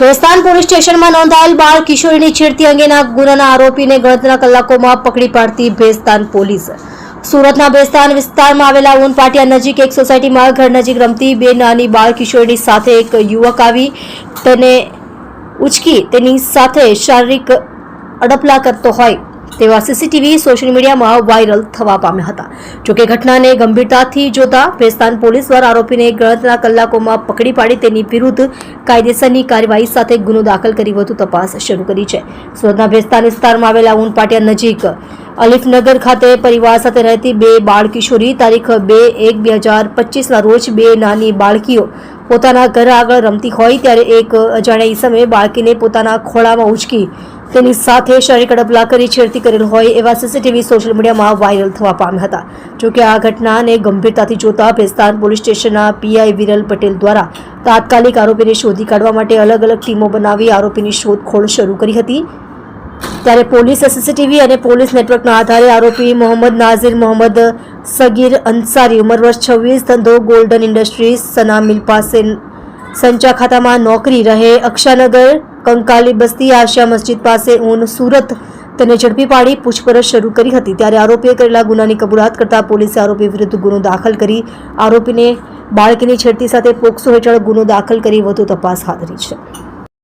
Bhestan police સ્ટેશનમાં નોંધાયેલ બાળ કિશોરીની છેડતી અંગેના ગુનાના આરોપીને ગણતરીના કલાકોમાં પકડી પાડતી ભેસ્તાન પોલીસ. સુરતના ભેસ્તાન વિસ્તારમાં આવેલા ઉનપાટિયા નજીક એક સોસાયટીમાં ઘર નજીક રમતી બે નાની બાળ કિશોરીની સાથે એક યુવક આવી તેને ઉચકી તેની સાથે શારીરિક અડપલા કરતો હોય તેવા સીસીટીવી સોશિયલ મીડિયામાં વાયરલ થવા પામ્યા હતા. જોકે ઘટનાને ગંભીરતાથી જોતા ભેસ્તાન પોલીસ દ્વારા આરોપીને ગણતરીના કલાકોમાં પકડી પાડી તેની વિરુદ્ધ કાયદેસરની કાર્યવાહી સાથે ગુનો દાખલ કરી વધુ તપાસ શરૂ કરી છે. સુરતના ભેસ્તાન વિસ્તારમાં આવેલા ઉનપાટિયા નજીક અલીફનગર ખાતે પરિવાર સાથે રહેતી બે બાળ કિશોરી તારીખ બે એક બે હજાર પચીસના રોજ બે નાની બાળકીઓ પોતાના ઘર આગળ રમતી હોય ત્યારે એક અજાણ્યા ઈસમે બાળકીને પોતાના ખોળામાં ઉચકી તેની સાથે શારીરિક અડપલા કરી છેડતી કરેલ હોય એવા સીસીટીવી સોશિયલ મીડિયામાં વાયરલ થવા પામ્યા હતા. જોકે આ ઘટનાને ગંભીરતાથી જોતા ભેસ્તાન પોલીસ સ્ટેશનના પીઆઈ વિરલ પટેલ દ્વારા તાત્કાલિક આરોપીને શોધી કાઢવા માટે અલગ અલગ ટીમો બનાવી આરોપીની શોધખોળ શરૂ કરી હતી. ત્યારે પોલીસ સીસીટીવી અને પોલીસ નેટવર્કના આધારે આરોપી મોહમ્મદ નાઝીર મોહમ્મદ સગીર અંસારી, ઉંમર વર્ષ છવ્વીસ, ધંધો, ગોલ્ડન ઇન્ડસ્ટ્રીઝ, સના મિલ પાસે સંચા ખાતામાં નોકરી રહે, અક્ષાનગર, કંકાલી બસ્તી, આશા મસ્જિદ પાસે ઊન સુરત તેને ઝડપી પાડી પૂછપરછ શરૂ કરી હતી. ત્યારે આરોપીએ કરેલા ગુનાની કબૂલાત કરતા પોલીસે આરોપી વિરુદ્ધ ગુનો દાખલ કરી, આરોપીને બાળકીની છેડતી સાથે પોક્સો હેઠળ ગુનો દાખલ કરી વધુ તપાસ હાથ ધરી છે.